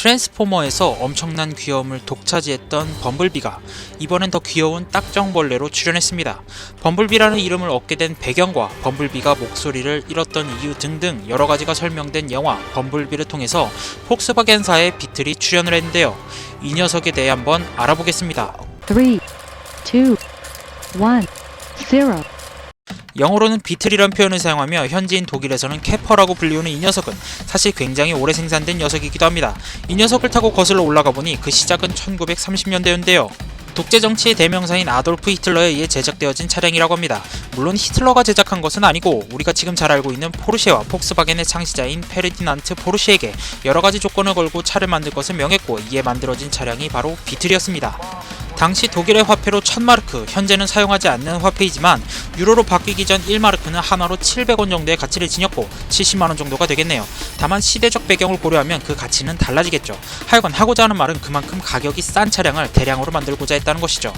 트랜스포머에서 엄청난 귀여움을 독차지했던 범블비가 이번엔 더 귀여운 딱정벌레로 출연했습니다. 범블비라는 이름을 얻게 된 배경과 범블비가 목소리를 잃었던 이유 등등 여러 가지가 설명된 영화 범블비를 통해서 폭스바겐사의 비틀이 출연을 했는데요. 이 녀석에 대해 한번 알아보겠습니다. three, two, one, zero. 영어로는 비틀이란 표현을 사용하며 현지인 독일에서는 캐퍼라고 불리우는 이 녀석은 사실 굉장히 오래 생산된 녀석이기도 합니다. 이 녀석을 타고 거슬러 올라가 보니 그 시작은 1930년대였는데요. 독재 정치의 대명사인 아돌프 히틀러에 의해 제작되어진 차량이라고 합니다. 물론 히틀러가 제작한 것은 아니고 우리가 지금 잘 알고 있는 포르쉐와 폭스바겐의 창시자인 페르디난트 포르쉐에게 여러 가지 조건을 걸고 차를 만들 것을 명했고 이에 만들어진 차량이 바로 비틀이었습니다. 당시 독일의 화폐로 1000마르크, 현재는 사용하지 않는 화폐이지만 유로로 바뀌기 전 1마르크는 한화로 700원 정도의 가치를 지녔고 70만원 정도가 되겠네요. 다만 시대적 배경을 고려하면 그 가치는 달라지겠죠. 하여간 하고자 하는 말은 그만큼 가격이 싼 차량을 대량으로 만들고자 했다는 것이죠.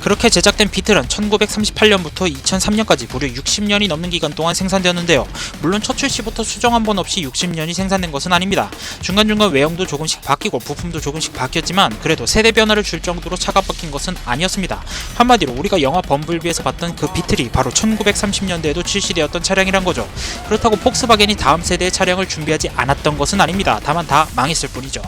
그렇게 제작된 비틀은 1938년부터 2003년까지 무려 60년이 넘는 기간 동안 생산되었는데요. 물론 첫 출시부터 수정 한 번 없이 60년이 생산된 것은 아닙니다. 중간중간 외형도 조금씩 바뀌고 부품도 조금씩 바뀌었지만 그래도 세대 변화를 줄 정도로 차가 바뀐 것은 아니었습니다. 한마디로 우리가 영화 범블비에서 봤던 그 비틀이 바로 1930년대에도 출시되었던 차량이란 거죠. 그렇다고 폭스바겐이 다음 세대의 차량을 준비하지 않았던 것은 아닙니다. 다만 다 망했을 뿐이죠.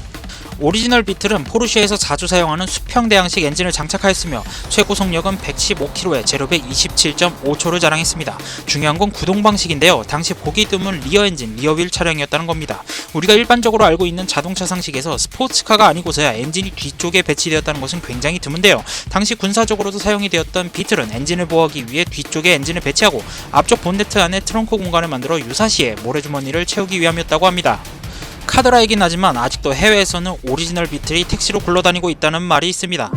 오리지널 비틀은 포르쉐에서 자주 사용하는 수평대항식 엔진을 장착하였으며 최고 속력은 115km에 제로백 27.5초를 자랑했습니다. 중요한 건 구동 방식인데요. 당시 보기 드문 리어 엔진, 리어휠 차량이었다는 겁니다. 우리가 일반적으로 알고 있는 자동차 상식에서 스포츠카가 아니고서야 엔진이 뒤쪽에 배치되었다는 것은 굉장히 드문데요. 당시 군사적으로도 사용이 되었던 비틀은 엔진을 보호하기 위해 뒤쪽에 엔진을 배치하고 앞쪽 본네트 안에 트렁크 공간을 만들어 유사시에 모래주머니를 채우기 위함이었다고 합니다. 카드라이긴 하지만 아직도 해외에서는 오리지널 비틀이 택시로 굴러다니고 있다는 말이 있습니다.